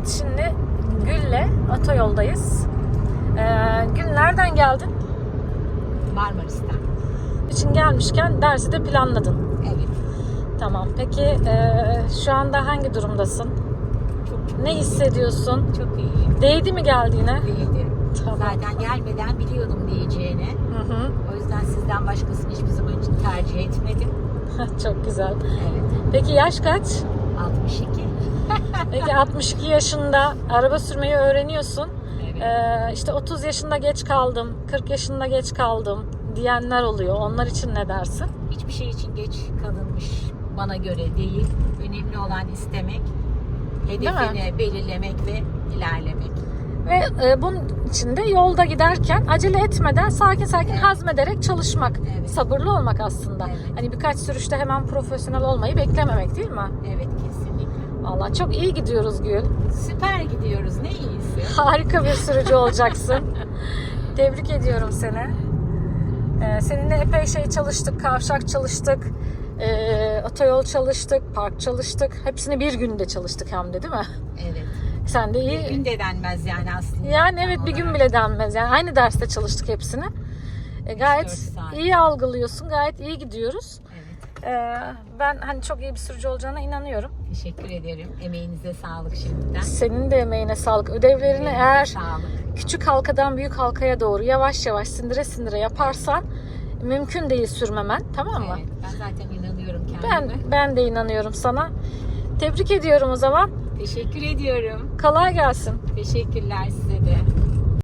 Evet şimdi Gül'le otoyoldayız. Ee, Gül nereden geldin? Marmaris'ten. için gelmişken dersi de planladın. Evet. Tamam. Peki e, şu anda hangi durumdasın? Çok Ne hissediyorsun? çok iyiyim. Değdi mi geldiğine? Değildi. Tamam. Zaten gelmeden biliyordum diyeceğini. Hı hı. O yüzden sizden başkasını hiçbir zaman tercih etmedim. Çok güzel. Evet. Peki yaş kaç? 62. Peki 62 yaşında araba sürmeyi öğreniyorsun. Evet. Ee, işte 30 yaşında geç kaldım, 40 yaşında geç kaldım diyenler oluyor. Onlar için ne dersin? Hiçbir şey için geç kalınmış bana göre değil. Önemli olan istemek, hedefini belirlemek ve ilerlemek. Ve e, bunun için de yolda giderken acele etmeden sakin sakin Evet. hazmederek çalışmak. Evet. Sabırlı olmak aslında. Evet. Hani birkaç sürüşte hemen profesyonel olmayı beklememek değil mi? Evet kesinlikle. Valla çok iyi gidiyoruz Gül. Süper gidiyoruz. Ne iyisi. Harika bir sürücü olacaksın. Tebrik ediyorum seni. Ee, seninle epey şey çalıştık, kavşak çalıştık, ee, otoyol çalıştık, park çalıştık. Hepsini bir günde çalıştık hem de değil mi? Evet. Sen de iyi. Bir gün de denmez yani aslında. Yani evet bir gün bile denmez. Yani aynı derste çalıştık hepsini. E, gayet iyi algılıyorsun, gayet iyi gidiyoruz. Ee, ben hani çok iyi bir sürücü olacağına inanıyorum. Teşekkür ederim. Emeğinize sağlık şimdiden. Senin de emeğine sağlık. Ödevlerini Emeğinize eğer sağlık. küçük halkadan büyük halkaya doğru yavaş yavaş sindire sindire yaparsan mümkün değil sürmemen tamam mı? Evet, ben zaten inanıyorum kendime. Ben ben de inanıyorum sana. Tebrik ediyorum o zaman. Teşekkür ediyorum. Kolay gelsin. Teşekkürler size de.